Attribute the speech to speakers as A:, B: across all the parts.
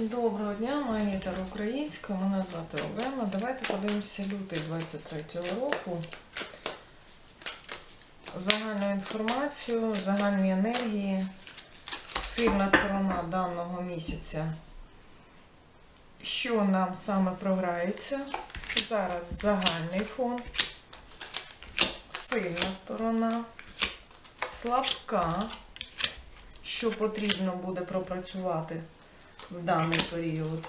A: Доброго дня, магнітар українською. Мене звати Олена. Давайте подивимося лютий 23-го року. Загальну інформацію, загальні енергії, сильна сторона даного місяця. Що нам саме програється? Зараз загальний фон, сильна сторона, слабка, що потрібно буде пропрацювати в даний період.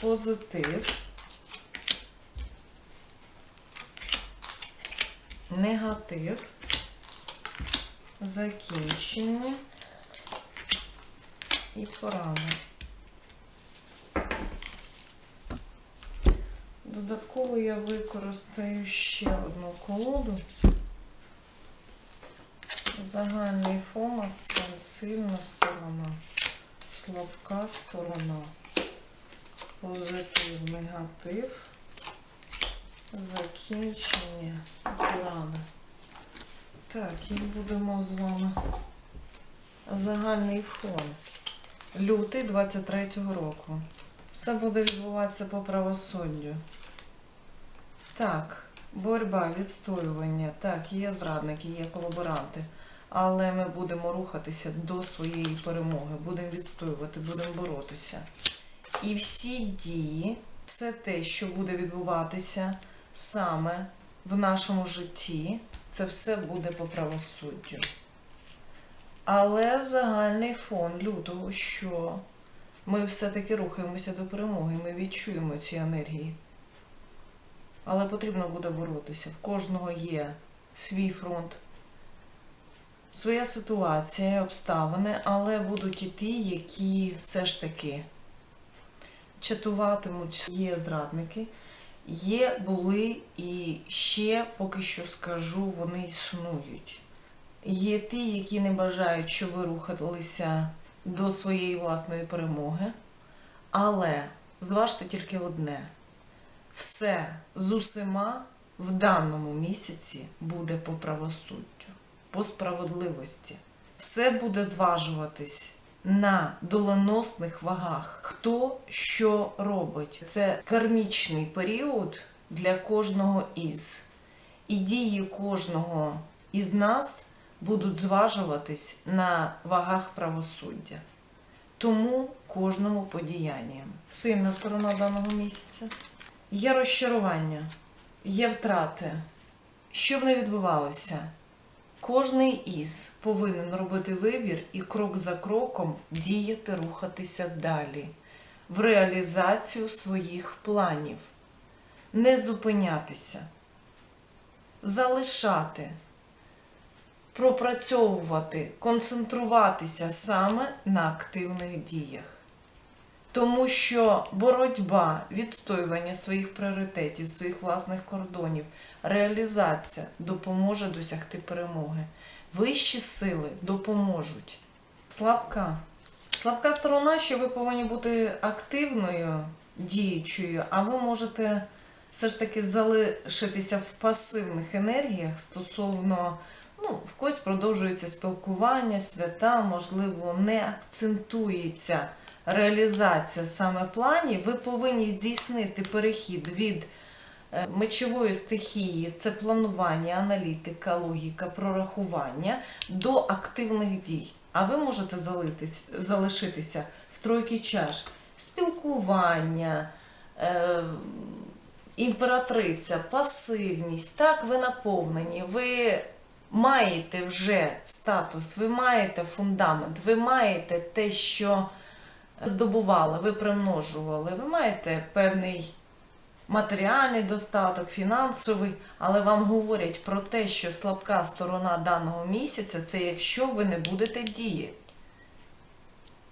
A: Позитив, негатив, закінчення. І порада. Додатково я використаю ще одну колоду. Загальний фон, акцент, сильна сторона слабка сторона. Позитив, негатив, закінчення, плани. Так, і будемо з вами. Загальний фон. Лютий 23-го року. Все буде відбуватися по правосуддю. Так, боротьба, відстоювання. Так, є зрадники, є колаборанти. Але ми будемо рухатися до своєї перемоги, будемо відстоювати, будемо боротися. І всі дії, все те, що буде відбуватися саме в нашому житті, це все буде по правосуддю. Але загальний фон лютого, що ми все-таки рухаємося до перемоги, ми відчуємо ці енергії. Але потрібно буде боротися. В кожного є свій фронт своя ситуація, обставини, але будуть і ті, які все ж таки чатуватимуть. Є зрадники, є, були і ще, поки що скажу, вони існують. Є ті, які не бажають, щоб ви рухалися до своєї власної перемоги. Але зважте тільки одне: все з усіма в даному місяці буде по правосуддю по справедливості. Все буде зважуватись на доленосних вагах. Хто що робить? Це кармічний період для кожного із. І дії кожного із нас будуть зважуватись на вагах правосуддя. Тому кожному подіянням. Сильна сторона даного місяця. Є розчарування, є втрати. Що б не відбувалося, Кожний із повинен робити вибір і крок за кроком діяти, рухатися далі в реалізацію своїх планів, не зупинятися, залишати, пропрацьовувати, концентруватися саме на активних діях. Тому що боротьба, відстоювання своїх пріоритетів, своїх власних кордонів, реалізація допоможе досягти перемоги. Вищі сили допоможуть. Слабка. Слабка сторона, що ви повинні бути активною, діючою, а ви можете все ж таки залишитися в пасивних енергіях стосовно, ну, в когось продовжується спілкування, свята, можливо, не акцентується реалізація саме планів, ви повинні здійснити перехід від е, мечової стихії, це планування, аналітика, логіка, прорахування до активних дій. А ви можете залишитися в тройки чаш спілкування, е, імператриця, пасивність. Так, ви наповнені, ви маєте вже статус, ви маєте фундамент, ви маєте те, що здобували, ви примножували, ви маєте певний матеріальний достаток, фінансовий, але вам говорять про те, що слабка сторона даного місяця це якщо ви не будете діяти.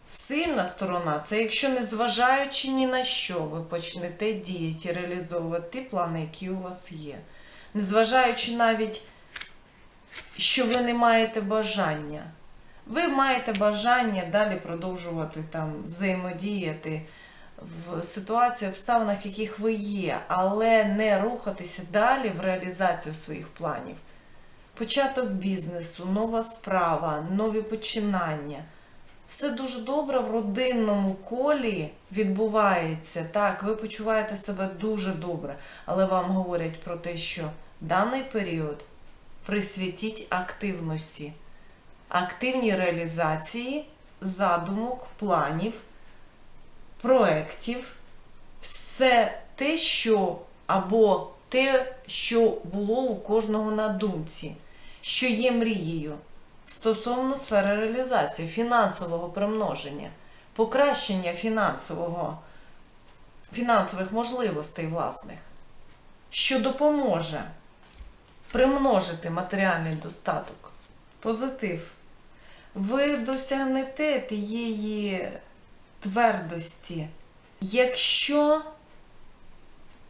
A: Сильна сторона це якщо незважаючи ні на що, ви почнете діяти і реалізовувати плани, які у вас є. Незважаючи навіть, що ви не маєте бажання. Ви маєте бажання далі продовжувати там взаємодіяти в ситуації, обставинах, в яких ви є, але не рухатися далі в реалізацію своїх планів. Початок бізнесу, нова справа, нові починання. Все дуже добре в родинному колі відбувається. Так, ви почуваєте себе дуже добре, але вам говорять про те, що даний період присвятіть активності, активній реалізації задумок, планів, проєктів, все те, що або те, що було у кожного на думці, що є мрією стосовно сфери реалізації, фінансового примноження, покращення фінансового, фінансових можливостей власних, що допоможе примножити матеріальний достаток, позитив. Ви досягнете тієї твердості, якщо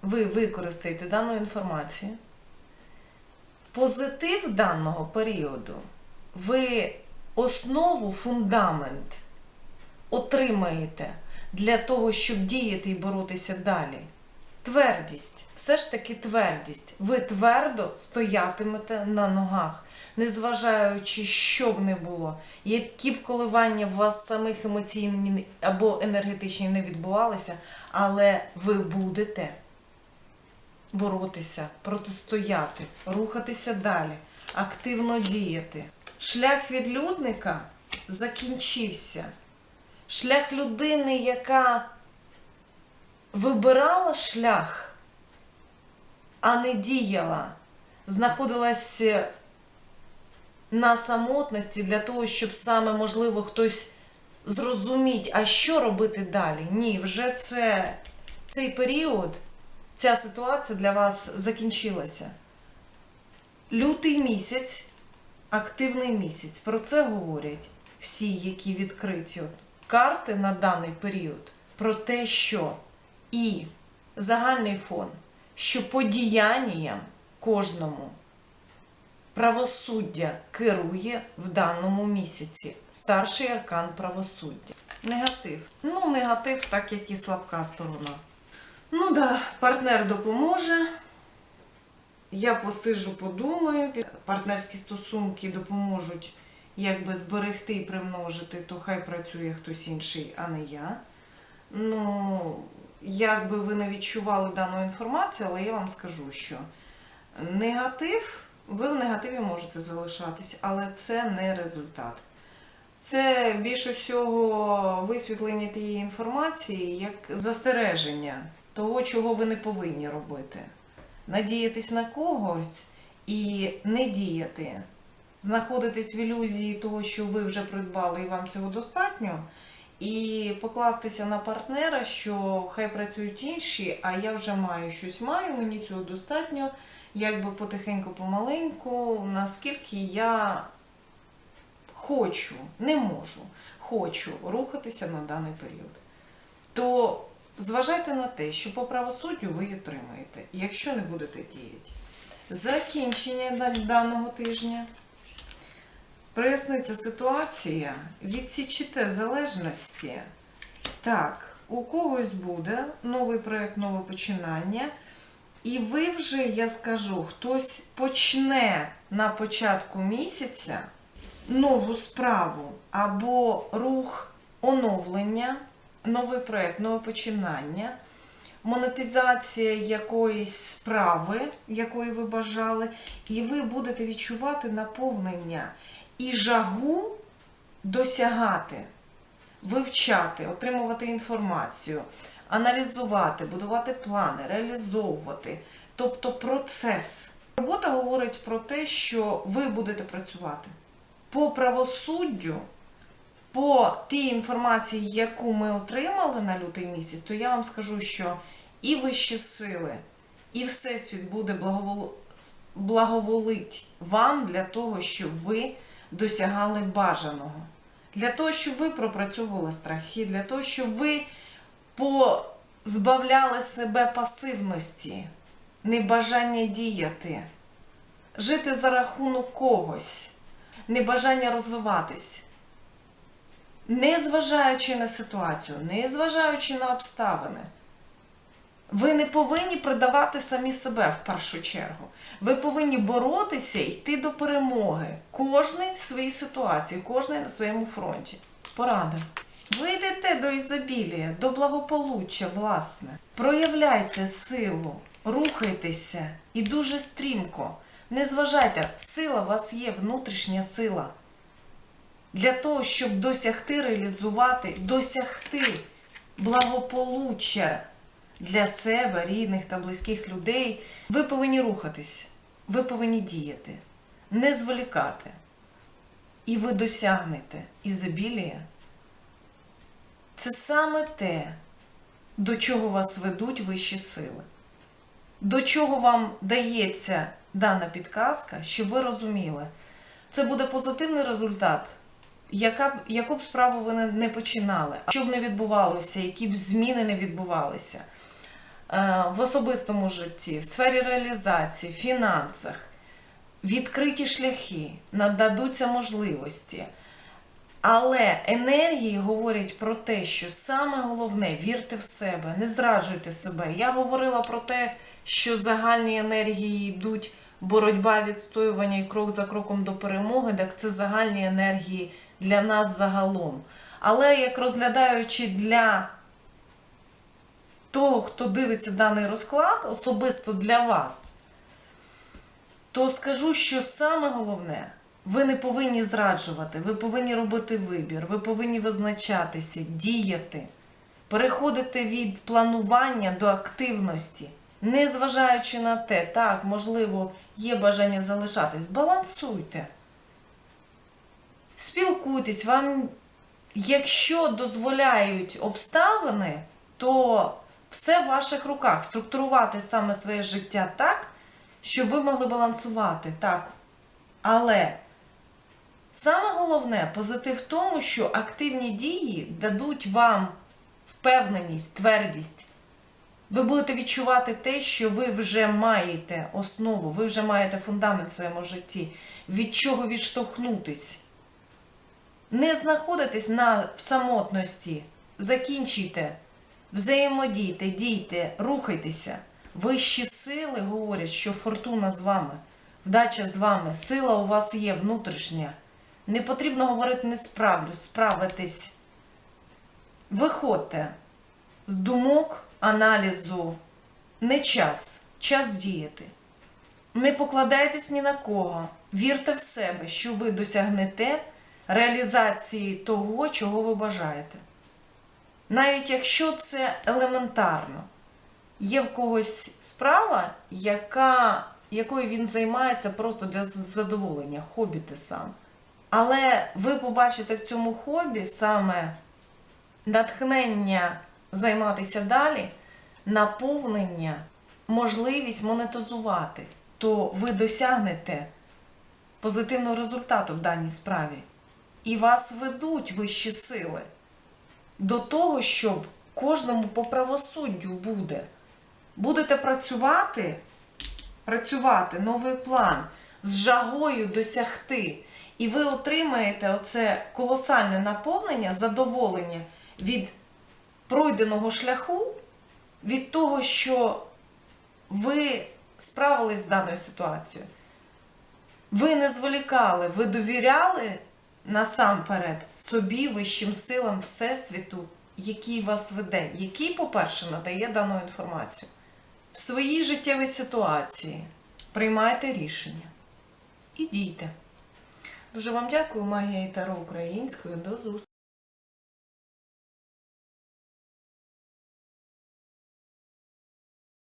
A: ви використаєте дану інформацію, позитив даного періоду, ви основу, фундамент отримаєте для того, щоб діяти і боротися далі. Твердість, все ж таки твердість. Ви твердо стоятимете на ногах, незважаючи, що б не було, які б коливання в вас самих емоційні або енергетичні не відбувалися, але ви будете боротися, протистояти, рухатися далі, активно діяти. Шлях відлюдника закінчився. Шлях людини, яка вибирала шлях, а не діяла, знаходилась на самотності для того, щоб саме, можливо, хтось зрозуміть, а що робити далі. Ні, вже це, цей період, ця ситуація для вас закінчилася. Лютий місяць, активний місяць. Про це говорять всі, які відкриті карти на даний період, про те, що і загальний фон, що по діянням кожному правосуддя керує в даному місяці. Старший аркан правосуддя. Негатив. Ну, негатив, так як і слабка сторона. Ну да, партнер допоможе. Я посиджу, подумаю. Партнерські стосунки допоможуть якби зберегти і примножити, то хай працює хтось інший, а не я. Ну, як би ви не відчували дану інформацію, але я вам скажу, що негатив, ви в негативі можете залишатись, але це не результат. Це більше всього висвітлення тієї інформації як застереження того, чого ви не повинні робити. Надіятись на когось і не діяти, знаходитись в ілюзії того, що ви вже придбали і вам цього достатньо, і покластися на партнера, що хай працюють інші, а я вже маю щось маю, мені цього достатньо, якби потихеньку, помаленьку, наскільки я хочу, не можу, хочу рухатися на даний період. То зважайте на те, що по правосуддю ви отримаєте, якщо не будете діяти. Закінчення даного тижня. Проясниться ситуація, відсічите залежності. Так, у когось буде новий проєкт, нове починання. І ви вже, я скажу, хтось почне на початку місяця нову справу або рух оновлення, новий проєкт, нове починання, монетизація якоїсь справи, якої ви бажали, і ви будете відчувати наповнення і жагу досягати, вивчати, отримувати інформацію, аналізувати, будувати плани, реалізовувати. Тобто процес. Робота говорить про те, що ви будете працювати по правосуддю, по тій інформації, яку ми отримали на лютий місяць, то я вам скажу, що і вищі сили, і Всесвіт буде благовол... благоволить вам для того, щоб ви досягали бажаного. Для того, щоб ви пропрацьовували страхи, для того, щоб ви позбавляли себе пасивності, небажання діяти, жити за рахунок когось, небажання розвиватись. Не зважаючи на ситуацію, не зважаючи на обставини. Ви не повинні продавати самі себе в першу чергу. Ви повинні боротися і йти до перемоги. Кожний в своїй ситуації, кожний на своєму фронті. порада. Ви йдете до ізобілія, до благополуччя, власне. Проявляйте силу, рухайтеся і дуже стрімко. Не зважайте, сила у вас є, внутрішня сила. Для того, щоб досягти, реалізувати, досягти благополуччя для себе, рідних та близьких людей, ви повинні рухатись, ви повинні діяти, не зволікати. І ви досягнете ізобілія. Це саме те, до чого вас ведуть вищі сили. До чого вам дається дана підказка, щоб ви розуміли, це буде позитивний результат, яка б, яку б справу ви не, починали, що б не відбувалося, які б зміни не відбувалися е, в особистому житті, в сфері реалізації, фінансах, відкриті шляхи, нададуться можливості. Але енергії говорять про те, що саме головне вірте в себе, не зраджуйте себе. Я говорила про те, що загальні енергії йдуть боротьба, відстоювання і крок за кроком до перемоги, так це загальні енергії для нас загалом. Але як розглядаючи для того, хто дивиться даний розклад, особисто для вас, то скажу, що саме головне, ви не повинні зраджувати, ви повинні робити вибір, ви повинні визначатися, діяти, переходити від планування до активності, не зважаючи на те, так, можливо, є бажання залишатись, балансуйте. Спілкуйтесь, вам, якщо дозволяють обставини, то все в ваших руках. Структурувати саме своє життя так, щоб ви могли балансувати. Так. Але саме головне позитив в тому, що активні дії дадуть вам впевненість, твердість. Ви будете відчувати те, що ви вже маєте основу, ви вже маєте фундамент в своєму житті, від чого відштовхнутись. Не знаходитесь на самотності, закінчуйте, взаємодійте, дійте, рухайтеся. Вищі сили говорять, що фортуна з вами, вдача з вами, сила у вас є внутрішня. Не потрібно говорити не справлюсь, справитись. Виходьте з думок, аналізу. Не час, час діяти. Не покладайтесь ні на кого. Вірте в себе, що ви досягнете реалізації того, чого ви бажаєте. Навіть якщо це елементарно, є в когось справа, яка, якою він займається просто для задоволення, хобі те саме. Але ви побачите в цьому хобі саме натхнення займатися далі, наповнення, можливість монетизувати, то ви досягнете позитивного результату в даній справі. І вас ведуть вищі сили до того, щоб кожному по правосуддю буде. Будете працювати, працювати новий план з жагою досягти. І ви отримаєте оце колосальне наповнення, задоволення від пройденого шляху, від того, що ви справились з даною ситуацією. Ви не зволікали, ви довіряли насамперед собі, вищим силам Всесвіту, який вас веде, який, по-перше, надає дану інформацію. В своїй життєвій ситуації приймайте рішення і дійте. Дуже вам дякую, Магія і Таро українською. До зустрічі!